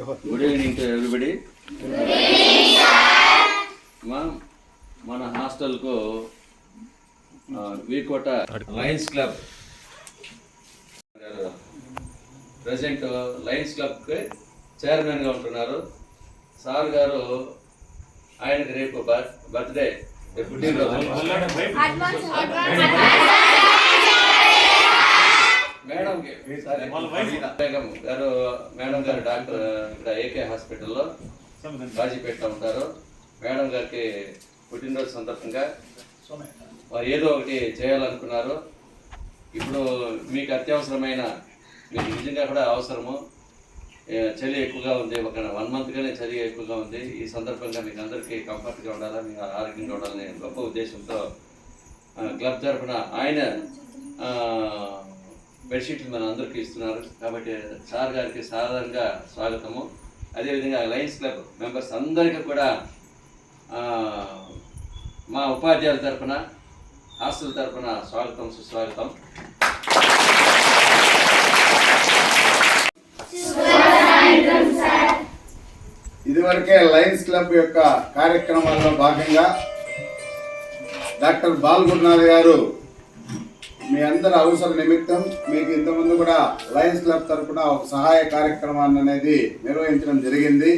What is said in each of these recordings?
Good evening to everybody మన హాస్టల్కు Vkota lions club present lions క్లబ్కి చైర్మన్గా ఉంటున్నారు. సార్ గారు ఆయనకి రేపు బర్త్డే. పుట్టినరోజు. గారు మేడం గారు డాక్టర్ ఇక్కడ ఏకే హాస్పిటల్లో రాజీపేట ఉంటారు. మేడం గారికి పుట్టినరోజు సందర్భంగా వారు ఏదో ఒకటి చేయాలనుకున్నారు. ఇప్పుడు మీకు అత్యవసరమైన మీకు నిజంగా కూడా అవసరము. చలి ఎక్కువగా ఉంది. ఒక వన్ మంత్గానే చలి ఎక్కువగా ఉంది. ఈ సందర్భంగా మీకు అందరికీ కంఫర్ట్గా ఉండాలా? మీకు ఆరోగ్యంగా ఉండాలనే గొప్ప ఉద్దేశంతో క్లబ్ తరఫున ఆయన బెడ్షీట్లు మన అందరికీ ఇస్తున్నారు. కాబట్టి సార్ గారికి సాధారణంగా స్వాగతము. అదేవిధంగా లయన్స్ క్లబ్ మెంబర్స్ అందరికీ కూడా మా ఉపాధ్యాయుల తరఫున హాస్టల్ తరఫున స్వాగతం సుస్వాగతం. ఇదివరకే లయన్స్ క్లబ్ యొక్క కార్యక్రమాల్లో భాగంగా డాక్టర్ బాలగురునాథ్ గారు మీ అందరి అవసర నిమిత్తం మీకు ఇంతకుముందు కూడా లయన్స్ క్లబ్ తరఫున ఒక సహాయ కార్యక్రమాన్ని అనేది నిర్వహించడం జరిగింది.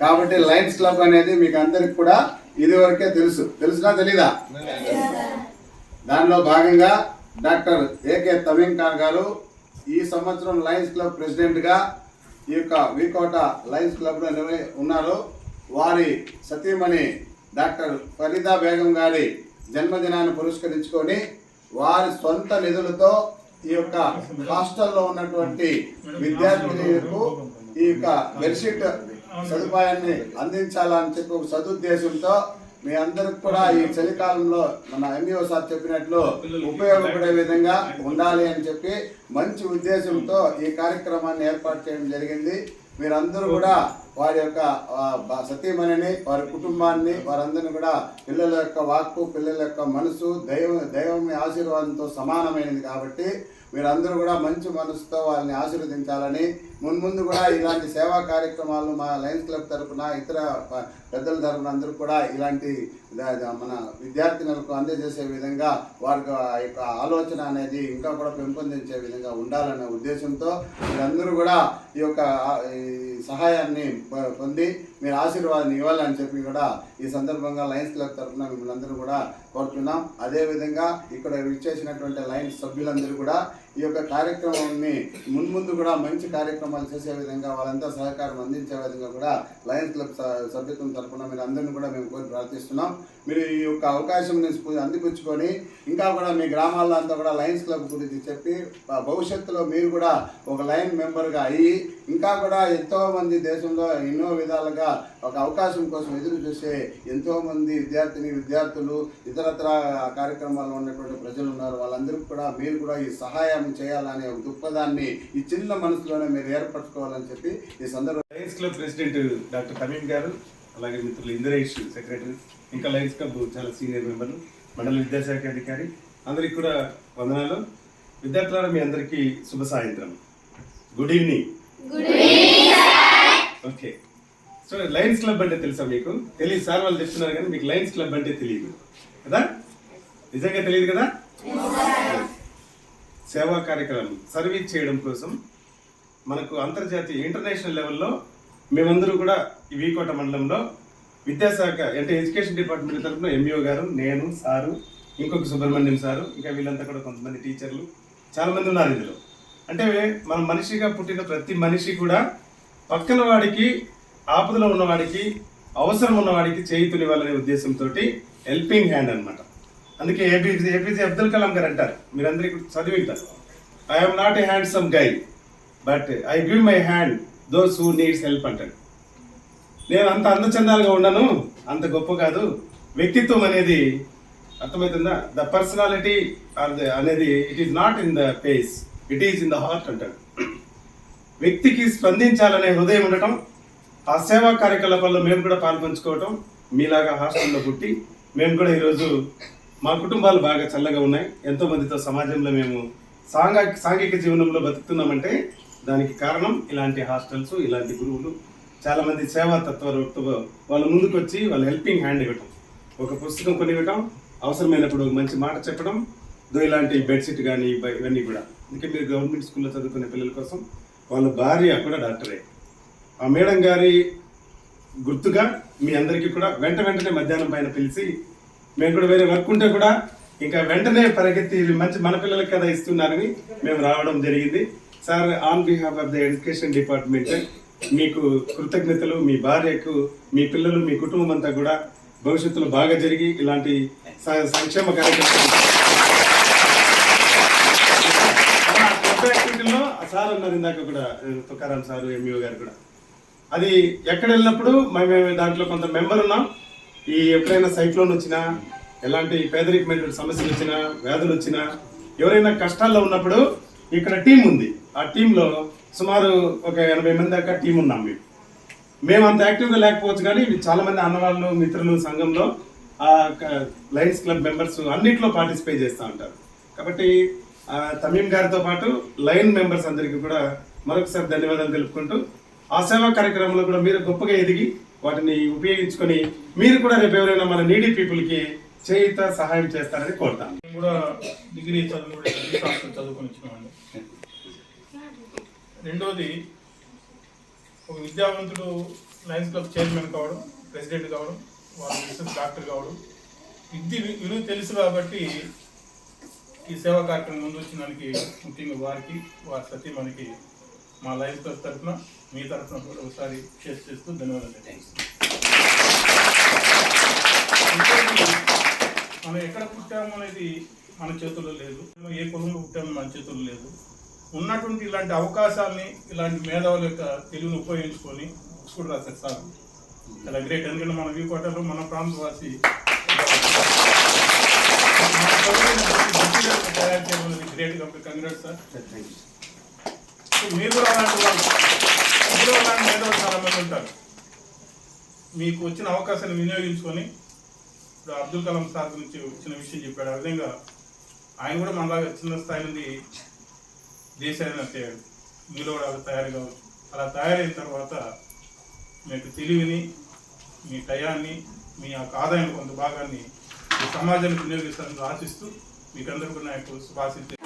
కాబట్టి లయన్స్ క్లబ్ అనేది మీకు అందరికి కూడా ఇదివరకే తెలుసు. తెలుసునా తెలీదా? దానిలో భాగంగా డాక్టర్ ఏకే తమీం ఖాన్ గారు ఈ సంవత్సరం లయన్స్ క్లబ్ ప్రెసిడెంట్గా ఈ యొక్క వీకోట లయన్స్ క్లబ్లో నిర్వహి ఉన్నారు. వారి సతీమణి డాక్టర్ ఫరీదా బేగం గారి జన్మదినాన్ని పురస్కరించుకొని వారి సొంత నిధులతో ఈ యొక్క హాస్టల్లో ఉన్నటువంటి విద్యార్థులకు ఈ యొక్క బెడ్షీట్ సదుపాయాన్ని అందించాలని చెప్పి ఒక సదుద్దేశంతో మీ అందరికి కూడా ఈ చలికాలంలో మన ఎంఈఓ సార్ చెప్పినట్లు ఉపయోగపడే విధంగా ఉండాలి అని చెప్పి మంచి ఉద్దేశంతో ఈ కార్యక్రమాన్ని ఏర్పాటు చేయడం జరిగింది. మీరందరూ కూడా వారి యొక్క సతీమణిని వారి కుటుంబాన్ని వారందరిని కూడా పిల్లల యొక్క వాక్కు పిల్లల యొక్క మనసు దైవం దైవం ఆశీర్వాదంతో సమానమైనది కాబట్టి మీరందరూ కూడా మంచి మనసుతో వాళ్ళని ఆశీర్వదించాలని మున్ముందు కూడా ఇలాంటి సేవా కార్యక్రమాలు మా లయన్స్ క్లబ్ తరఫున ఇతర పెద్దల తరఫున అందరూ కూడా ఇలాంటి మన విద్యార్థినులకు అందజేసే విధంగా వారికి యొక్క ఆలోచన అనేది ఇంకా కూడా పెంపొందించే విధంగా ఉండాలనే ఉద్దేశంతో మీరందరూ కూడా ఈ యొక్క ఈ సహాయాన్ని పొంది మీరు ఆశీర్వాదం ఇవ్వాలని చెప్పి కూడా ఈ సందర్భంగా లయన్స్ క్లబ్ తరఫున మిమ్మల్ని అందరూ కూడా కోరుతున్నాం అదేవిధంగా ఇక్కడ విచ్చేసినటువంటి లయన్స్ సభ్యులందరూ కూడా ఈ యొక్క కార్యక్రమాన్ని మున్ముందు కూడా మంచి కార్యక్రమాలు చేసే విధంగా వాళ్ళంతా సహకారం అందించే విధంగా కూడా లయన్స్ క్లబ్ స- సభ్యత్వం తరఫున మీరు అందరిని కూడా మేము కోరి ప్రార్థిస్తున్నాం. మీరు ఈ యొక్క అవకాశం అందిపుచ్చుకొని ఇంకా కూడా మీ గ్రామాల్లో అంతా కూడా లయన్స్ క్లబ్ గురించి చెప్పి భవిష్యత్తులో మీరు కూడా ఒక లైన్ మెంబర్గా అయ్యి ఇంకా కూడా ఎంతోమంది దేశంలో ఎన్నో విధాలుగా ఒక అవకాశం కోసం ఎదురు చూసే ఎంతోమంది విద్యార్థిని విద్యార్థులు ఇతరత్ర కార్యక్రమాల్లో ఉన్నటువంటి ప్రజలు ఉన్నారు. వాళ్ళందరికీ కూడా మీరు కూడా ఈ సహాయం చేయాలనే ఒక దృక్పథాన్ని ఈ చిన్న మనసులోనే మీరు ఏర్పరచుకోవాలని చెప్పి ఈ సందర్భంగా lions club president doctor Tameem గారు అలాగే మిత్రులు ఇందిరేష్ సెక్రటరీ ఇంకా లయన్స్ క్లబ్ చాలా సీనియర్ మెంబర్లు మండల విద్యాశాఖ అధికారి. అందరికి కూడా వందనాలు. విద్యార్థులారా మీ అందరికీ శుభ సాయంత్రం. Good evening okay so lions club అంటే తెలుసా మీకు? తెలియదు. సార్ వాళ్ళు చెప్తున్నారు కానీ మీకు లయన్స్ క్లబ్ అంటే తెలియదు. కదా? నిజంగా తెలియదు కదా? సేవా కార్యక్రమం సర్వీస్ చేయడం కోసం మనకు అంతర్జాతీయ ఇంటర్నేషనల్ లెవెల్లో మేమందరూ కూడా ఈ వీకోట మండలంలో విద్యాశాఖ అంటే ఎడ్యుకేషన్ డిపార్ట్మెంట్ తరఫున ఎంఈఓ గారు నేను సారు ఇంకొక సుబ్రహ్మణ్యం సారు ఇంకా వీళ్ళంతా కూడా కొంతమంది టీచర్లు చాలామంది ఉన్నారు ఇందులో. అంటే మన మనిషిగా పుట్టిన ప్రతి మనిషి కూడా పక్కన వాడికి ఆపదలో ఉన్నవాడికి అవసరం ఉన్నవాడికి చేయుతునివ్వాలనే ఉద్దేశంతో హెల్పింగ్ హ్యాండ్ అనమాట అందుకే ఏపీజే ఏపీజే అబ్దుల్ కలాం గారు అంటారు. మీరందరికీ చదివి ఉంటారు. I'm not a handsome guy but I give my hand those who needs help అంటాడు. నేను అంత అందచందాలుగా ఉండను అంత గొప్ప కాదు. వ్యక్తిత్వం అనేది అర్థమవుతుందా? ద పర్సనాలిటీ ఆర్ ద అనేది it is not in the face it is in the heart అంటాడు. వ్యక్తికి స్పందించాలనే హృదయం ఉండటం ఆ సేవా కార్యకలాపాల్లో మేము కూడా పాల్పంచుకోవటం మీలాగా హాస్టల్లో పుట్టి మేము కూడా ఈరోజు మా కుటుంబాలు బాగా చల్లగా ఉన్నాయి. ఎంతోమందితో సమాజంలో మేము సాంఘిక సాంఘిక జీవనంలో బతుకుతున్నామంటే దానికి కారణం ఇలాంటి హాస్టల్స్ ఇలాంటి గురువులు చాలామంది సేవా తత్వతో వాళ్ళ ముందుకు వచ్చి వాళ్ళ హెల్పింగ్ హ్యాండ్ ఇవ్వటం. ఒక పుస్తకం కొని ఇవ్వటం అవసరమైనప్పుడు మంచి మాట చెప్పడం దో ఇలాంటి బెడ్షీట్ కానీ ఇవన్నీ కూడా. అందుకే మీరు గవర్నమెంట్ స్కూల్లో చదువుకునే పిల్లల కోసం వాళ్ళ భార్య కూడా డాక్టరే. ఆ మేడం గారి గుర్తుగా మీ అందరికీ కూడా వెంట వెంటనే మధ్యాహ్నం పైన పిలిచి మేము కూడా వేరే వర్క్ ఉంటే కూడా ఇంకా వెంటనే పరిగెత్తి మంచి మన పిల్లలకి కదా ఇస్తున్నారని మేము రావడం జరిగింది. Sir on behalf of the education department మీకు కృతజ్ఞతలు మీ భార్యకు మీ పిల్లలు మీ కుటుంబం అంతా కూడా భవిష్యత్తులో బాగా జరిగి ఇలాంటి సంక్షేమ కార్యక్రమాలు. సార్ అన్నారు ఇందాక కూడా తుకారాం సార్ ఎంఈఓ గారు కూడా. అది ఎక్కడ వెళ్ళినప్పుడు మేము దాంట్లో కొంత మెంబర్ ఉన్నాం. ఈ ఎప్పుడైనా సైక్లోన్ వచ్చినా ఎలాంటి పేదరికమైన సమస్యలు వచ్చినా వ్యాధులు వచ్చినా ఎవరైనా కష్టాల్లో ఉన్నప్పుడు ఇక్కడ టీం ఉంది. ఆ టీంలో సుమారు ఒక ఎనభై మంది దాకా టీం ఉన్నాం మేము. మేము అంత యాక్టివ్గా లేకపోవచ్చు కానీ చాలామంది అన్నవాళ్ళు మిత్రులు సంఘంలో ఆ లయన్స్ క్లబ్ మెంబర్స్ అన్నిట్లో పార్టిసిపేట్ చేస్తూ ఉంటారు. కాబట్టి తమీం గారితో పాటు లైన్ మెంబర్స్ అందరికీ కూడా మరొకసారి ధన్యవాదాలు తెలుపుకుంటూ ఆ సేవా కార్యక్రమంలో కూడా మీరు గొప్పగా ఎదిగి వాటిని ఉపయోగించుకొని మీరు కూడా రేపు ఎవరైనా మన నీడీ పీపుల్కి చేయిత సహాయం చేస్తారని కోరుతాను. కూడా డిగ్రీ చదువు డిగ్రీ చదువుకొని వచ్చినామండి. రెండోది ఒక విద్యావంతుడు లయన్స్ క్లబ్ చైర్మన్ కావడం ప్రెసిడెంట్ కావడం వాళ్ళ బిజినెస్ డాక్టర్ కావడం విద్య విలువ తెలుసు కాబట్టి ఈ సేవా కార్యక్రమం ముందు వచ్చినానికి ముఖ్యంగా వారికి వారి సతీమణికి మా లైఫ్ క్లబ్ తరఫున మీ తరఫున కూడా ఒకసారి షేర్ చేస్తూ ధన్యవాదాలు మనం ఎక్కడ పుట్టాము అనేది మన చేతుల్లో లేదు. ఏ కులంలో పుట్టామో మన చేతుల్లో లేదు. ఉన్నటువంటి ఇలాంటి అవకాశాలని ఇలాంటి మేధావుల యొక్క తెలివిని ఉపయోగించుకొని కూడా రాశారు సార్. చాలా గ్రేట్ ఎందుకంటే మన వ్యూ కోటలో మన ప్రాంతవాసి తయారు చేయడం గ్రేట్ కాబట్టి కంగ్రాట్స్ సార్. సో మీరు కూడా అలాంటి వాళ్ళు మీరు అలాంటి మేధావులు చాలా మంది ఉంటారు. మీకు వచ్చిన అవకాశాన్ని వినియోగించుకొని ఇప్పుడు అబ్దుల్ కలాం సార్ గురించి వచ్చిన విషయం చెప్పాడు. ఆ విధంగా ఆయన కూడా మనలాగా చిన్న స్థాయి నుండి దేశాన్ని అయ్యాడు మీలో కూడా అలా తయారు కావచ్చు. అలా తయారైన తర్వాత మీకు తెలివిని మీ టయాన్ని మీ యొక్క ఆదాయం కొంత భాగాన్ని ఈ సమాజానికి వినియోగిస్తారని ఆశిస్తూ మీకు అందరికీ నా యొక్క శుభాశించే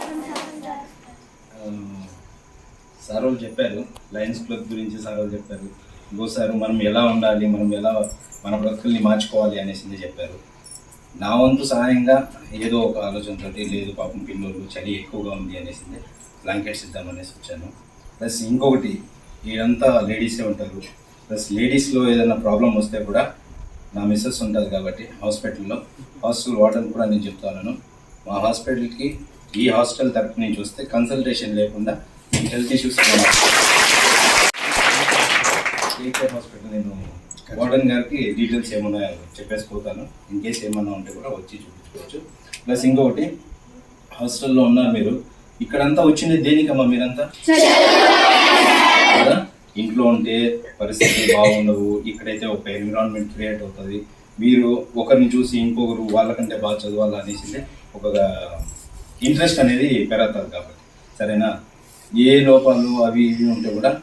సార్ వాళ్ళు చెప్పారు లయన్స్ క్లబ్ గురించి సార్ వాళ్ళు చెప్పారు. ఇంకో సార్ మనం ఎలా ఉండాలి మనం ఎలా మన బ్రతుకుల్ని మార్చుకోవాలి అనేసి చెప్పారు. నా వంతు సహాయంగా ఏదో ఒక ఆలోచనతోటి లేదు పాపం పిల్లలు చలి ఎక్కువగా ఉంది అనేసింది. బ్లాంకెట్స్ ఇద్దామనేసి వచ్చాను. ప్లస్ ఇంకొకటి ఇదంతా లేడీసే ఉంటారు. ప్లస్ లేడీస్లో ఏదైనా ప్రాబ్లం వస్తే కూడా నా మిస్సెస్ ఉంటుంది కాబట్టి హాస్పిటల్లో హాస్టల్ వార్డెన్ కూడా నేను చెప్తాను మా హాస్పిటల్కి ఈ హాస్టల్ తరపు నుంచి చూస్తే కన్సల్టేషన్ లేకుండా ఈ హెల్త్ ఇష్యూస్ కేకేఆర్ హాస్పిటల్ నేను వార్డెన్ గారికి డీటెయిల్స్ ఏమన్నా చెప్పేసి పోతాను. ఇన్ కేస్ ఏమన్నా ఉంటే కూడా వచ్చి చూపించుకోవచ్చు. ప్లస్ ఇంకొకటి హాస్టల్లో ఉన్నారు మీరు. ఇక్కడంతా వచ్చింది దేనికమ్మా మీరంతా? కదా? ఇంట్లో ఉంటే పరిస్థితులు బాగుండవు ఇక్కడైతే ఒక ఎన్విరాన్మెంట్ క్రియేట్ అవుతుంది. మీరు ఒకరిని చూసి ఇంకొకరు వాళ్ళకంటే బాగా చదవాలి అనేసి ఒక ఇంట్రెస్ట్ అనేది పెరుగుతుంది కాబట్టి. సరేనా? ఏ లోపాలు అవి ఇవి ఉంటే కూడా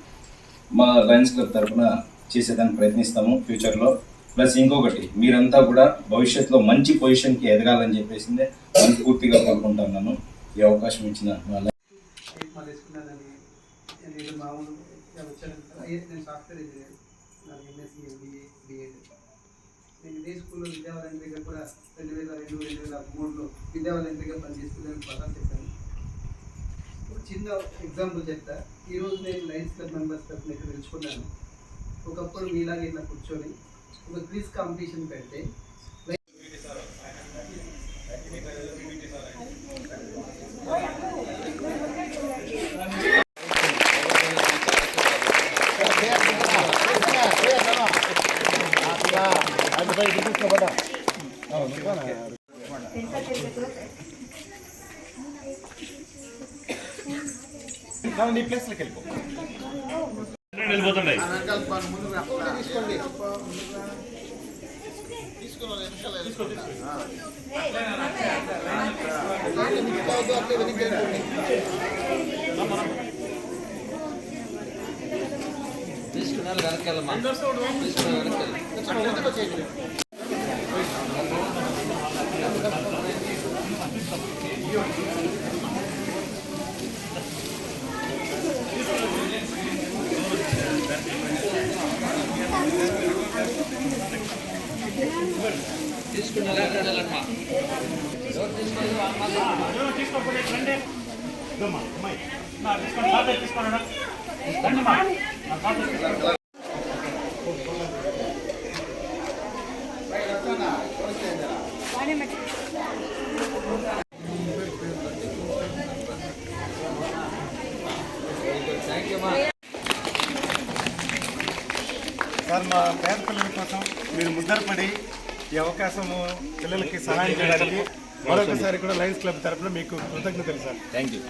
మా లయన్స్ క్లబ్ తరఫున చేసేదానికి ప్రయత్నిస్తాము ఫ్యూచర్లో ప్లస్ ఇంకొకటి మీరంతా కూడా భవిష్యత్తులో మంచి పొజిషన్కి ఎదగాలని చెప్పేసిందే. మనస్ఫూర్తిగా కోరుకుంటున్నాను. ఈ అవకాశం ఇచ్చిన నేను మామూలు వచ్చాను నేను సాఫ్ట్వేర్ ఇంజనీర్. నాకు ఎంఎస్సీ ఎంబీఏ బిఎడ్ నేను ఇదే స్కూల్లో విద్యావాలయం దగ్గర కూడా రెండు వేల రెండు రెండు వేల మూడులో విద్యావాలయం దగ్గర పనిచేస్తున్నాను పదాలు చెప్పాను. ఒక చిన్న ఎగ్జాంపుల్ చెప్తా. ఈరోజు నేను లయన్స్ క్లబ్ మెంబర్స్ తరఫున ఇక్కడ తెలుసుకున్నాను ఒకప్పుడు మీలాగే ఇట్లా కూర్చొని ఒక క్విజ్ కాంపిటీషన్ పెడితే ఈ ప్లేస్లోకి వెళ్ళిపో వెనక్కి వెళ్ళమ్మా తీసుకుని వెనక్కి వెళ్ళు. తీసుకుని వెనక్కి వెళ్ళమ్మా తీసుకొని థ్యాంక్ యూ అమ్మా సార్ మా పేద పిల్లల కోసం మీరు ముద్దరపడి ఈ అవకాశము పిల్లలకి సహాయం చేయడానికి మరొకసారి కూడా లయన్స్ క్లబ్ తరఫున మీకు కృతజ్ఞతలు సార్. Thank you